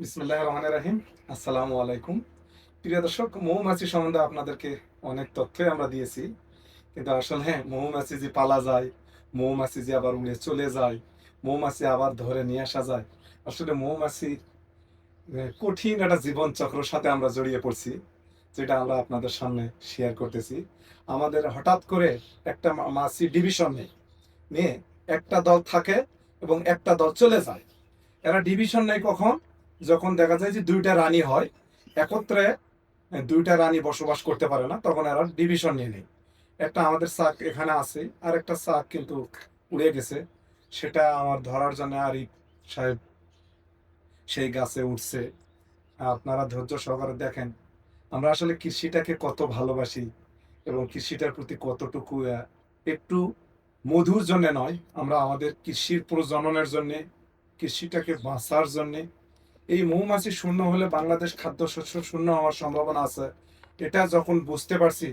বিসমুল্লাহ রহমান রাহিম। আসসালামু আলাইকুম। প্রিয় দর্শক, মৌমাছি সম্বন্ধে আপনাদেরকে অনেক তথ্যই আমরা দিয়েছি। কিন্তু আসলে হ্যাঁ মৌমাছি যে পালা যায়, মৌমাছি যে আবার উড়ে চলে যায়, মৌমাছি আবার ধরে নিয়ে আসা যায়, আসলে মৌমাছি কঠিন একটা জীবন চক্রের সাথে আমরা জড়িয়ে পড়ছি, যেটা আমরা আপনাদের সামনে শেয়ার করতেছি। আমাদের হঠাৎ করে একটা মাছি ডিভিশন নেই, নিয়ে একটা দল থাকে এবং একটা দল চলে যায়। এরা ডিভিশন নেই কখন? যখন দেখা যায় যে দুইটা রানী হয়, একত্রে দুইটা রানী বসবাস করতে পারে না, তখন এরা ডিভিশন নিয়ে নেই একটা আমাদের শাক এখানে আছে, আর একটা শাক কিন্তু উড়ে গেছে। সেটা আমার ধরার জন্য আরিফ সাহেব সেই গাছে উঠছে। আপনারা ধৈর্য সহকারে দেখেন, আমরা আসলে কৃষিটাকে কত ভালোবাসি এবং কৃষিটার প্রতি কতটুকু একটু মধুর জন্য নয়, আমরা আমাদের কৃষির প্রজননের জন্যে, কৃষিটাকে বাঁচার জন্যে এই মৌমাছি শূন্য হলে বাংলাদেশ খাদ্যশস্য শূন্য হওয়ার সম্ভাবনা আছে। এটা যখন বুঝতে পারছি,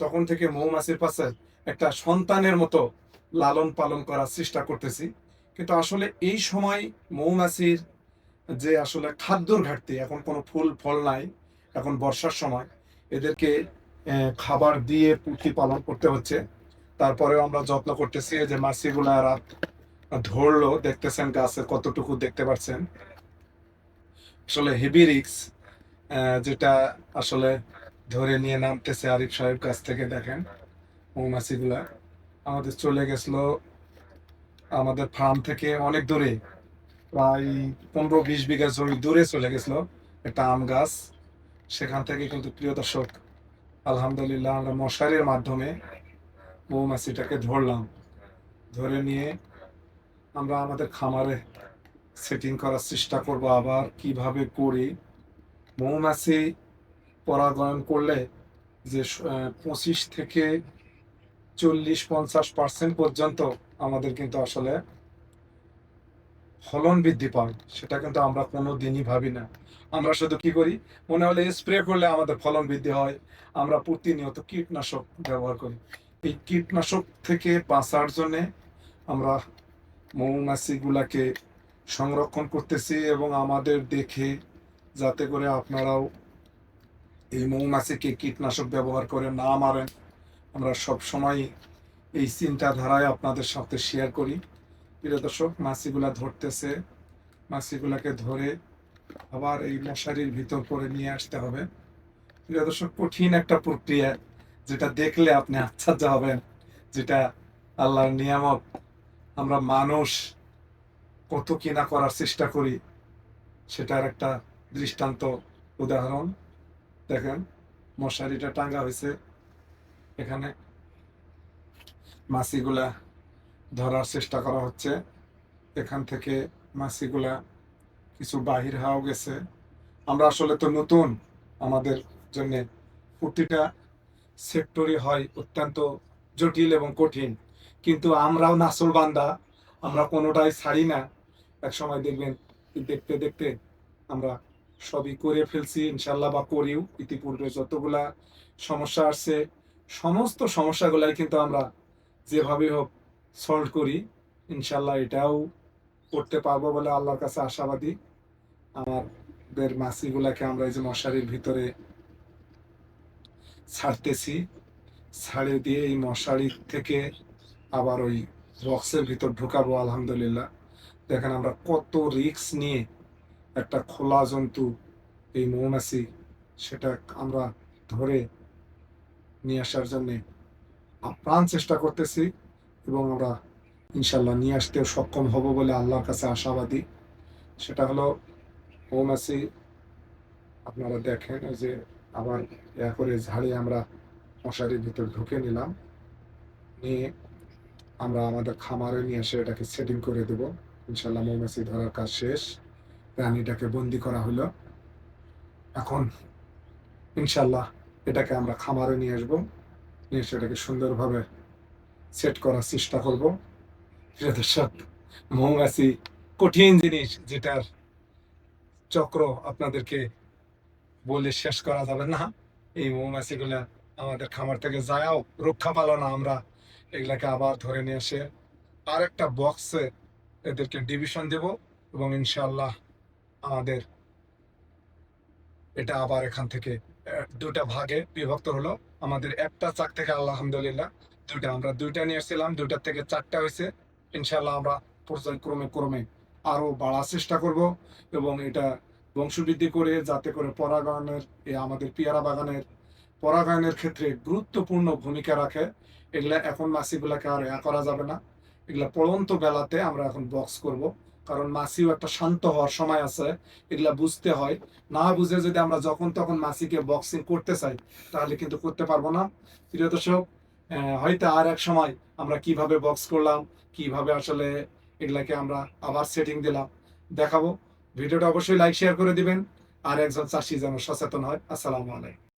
তখন থেকে মৌমাছির পাশে একটা সন্তানের মতো লালন পালন করার চেষ্টা করতেছি। কিন্তু আসলে এই সময় মৌমাছির যে আসলে খাদ্যর ঘাটতি, এখন কোনো ফুল, ফল নাই, এখন বর্ষার সময়, এদেরকে খাবার দিয়ে প্রতিপালন করতে হচ্ছে। তারপরেও আমরা যত্ন করতেছি যে মাছিগুলো এরা ধরলো, দেখতেছেন গাছের কতটুকু দেখতে পাচ্ছেন আসলে হেভি রিক্স যেটা আসলে ধরে নিয়ে নামতেছে আরিফ সাহেব কাছ থেকে দেখেন, মৌমাছিগুলা। আমাদের চলে গেছিল আমাদের ফার্ম থেকে অনেক দূরে, প্রায় পনেরো বিশ বিঘা জমি দূরে চলে গেছিল একটা আম গাছ। সেখান থেকে কিন্তু প্রিয় দর্শক, আলহামদুলিল্লাহ আমরা মশারির মাধ্যমে মৌমাছিটাকে ধরলাম। ধরে নিয়ে আমরা আমাদের খামারে সেটিং করার চেষ্টা করব আবার কীভাবে করি। মৌমাছি পরাগায়ন করলে যে পঁচিশ থেকে চল্লিশ, পঞ্চাশ পার্সেন্ট পর্যন্ত আমাদের কিন্তু আসলে ফলন বৃদ্ধি পায়। সেটা কিন্তু আমরা কোনো দিনই ভাবি না। আমরা শুধু কি করি? মনে হলে স্প্রে করলে আমাদের ফলন বৃদ্ধি হয়। আমরা প্রতিনিয়ত কীটনাশক ব্যবহার করি। এই কীটনাশক থেকে বাঁচার জন্যে আমরা মৌমাছিগুলাকে সংরক্ষণ করতেছি এবং আমাদের দেখে যাতে করে আপনারাও এই মৌমাছিকে কীটনাশক ব্যবহার করে না মারেন। আমরা সব সময় এই চিন্তাধারায় আপনাদের সাথে শেয়ার করি। প্রিয় দর্শক, মাছিগুলা ধরতেছে। মাছিগুলাকে ধরে আবার এই মশারির ভিতর করে নিয়ে আসতে হবে। প্রিয় দর্শক, কঠিন একটা প্রক্রিয়া যেটা দেখলে আপনি আশ্চর্য হবেন যেটা আল্লাহর নিয়ামক আমরা মানুষ কত কিনা করার চেষ্টা করি, সেটার একটা দৃষ্টান্ত উদাহরণ। দেখেন, মশারিটা টাঙ্গা হয়েছে। এখানে মাছিগুলা ধরার চেষ্টা করা হচ্ছে। এখান থেকে মাছিগুলা কিছু বাহির হওয়া গেছে। আমরা আসলে তো নতুন, আমাদের জন্য প্রতিটা সেক্টরই হয় অত্যন্ত জটিল এবং কঠিন। কিন্তু আমরাও নাসল বান্দা আমরা কোনোটাই ছাড়ি না। এক সময় দেখবেন, দেখতে দেখতে আমরা সবই করে ফেলছি ইনশাল্লাহ বা করিও ইতিপূর্বে যতগুলা সমস্যা আসছে, সমস্ত সমস্যাগুলাই কিন্তু আমরা যেভাবে হোক সলভ করি ইনশাল্লাহ এটাও করতে পারব বলে আল্লাহর কাছে আশাবাদী। আমাদের মাছিগুলাকে আমরা এই যে মশারির ভিতরে ছাড়তেছি, ছাড়ে দিয়ে এই মশারি থেকে আবার ওই বক্সের ভিতর ঢুকাবো, আলহামদুলিল্লাহ। দেখেন আমরা কত রিস্ক নিয়ে একটা খোলা জন্তু এই মৌমাছি সেটা আমরা ধরে নিয়ে আসার জন্যে আপ্রাণ চেষ্টা করতেছি এবং আমরা ইনশাল্লাহ নিয়ে আসতেও সক্ষম হব বলে আল্লাহর কাছে আশাবাদী। সেটা হলো মৌমাছি, আপনারা দেখেন যে আবার ইয়া করে ঝাড়িয়ে আমরা মশারির ভিতর ঢুকে নিলাম। নিয়ে আমরা আমাদের খামারে নিয়ে এসে এটাকে সেটিং করে দেব। ইনশাল্লাহ মৌমাছি ধরার কাজ শেষ। প্রাণীটাকে বন্দি করা হলো। এখন ইনশাল্লাহ এটাকে আমরা খামারে নিয়ে আসব। নিয়ে সেটাকে সুন্দরভাবে সেট করার চেষ্টা করব। প্রিয় মৌমাছি কঠিন জিনিস যেটার চক্র আপনাদেরকে বলে শেষ করা যাবে না। এই মৌমাছিগুলা আমাদের খামার থেকে যায়ও, রক্ষা পালো না আমরা। এগুলাকে আবার ধরে নিয়ে এসে আর একটা বক্সে এদেরকে ডিভিশন দেব এবং ইনশাল্লাহ আমাদের এটা আবার এখান থেকে দুটা ভাগে বিভক্ত হলো। আমাদের একটা চাক থেকে আলহামদুলিল্লাহ দুইটা, আমরা দুইটা নিয়ে এসেছিলাম দুইটার থেকে চারটা হয়েছে। ইনশাল্লাহ আমরা পর্যায়ক্রমে ক্রমে আরও বাড়ার চেষ্টা করব এবং এটা বংশবৃদ্ধি করে, যাতে করে পরাগায়নের আমাদের পেয়ারা বাগানের, পরাগায়নের ক্ষেত্রে গুরুত্বপূর্ণ ভূমিকা রাখে। এগুলা এখন মাছিগুলাকে আর করা যাবে না। এগুলা পড়ন্ত বেলাতে আমরা এখন বক্স করব। কারণ মাসিও একটা শান্ত হওয়ার সময় আছে, এগুলা বুঝতে হয়। না বুঝে যদি আমরা যখন তখন মাসিকে বক্সিং করতে চাই, তাহলে কিন্তু করতে পারব না। প্রিয় দর্শক হয়তো আর এক সময় আমরা কীভাবে বক্স করলাম, কীভাবে আসলে এগুলাকে আমরা আবার সেটিং দিলাম, দেখাবো। ভিডিওটা অবশ্যই লাইক শেয়ার করে দিবেন। আর একজন চাষি যেন সচেতন হয়। আসসালামু আলাইকুম।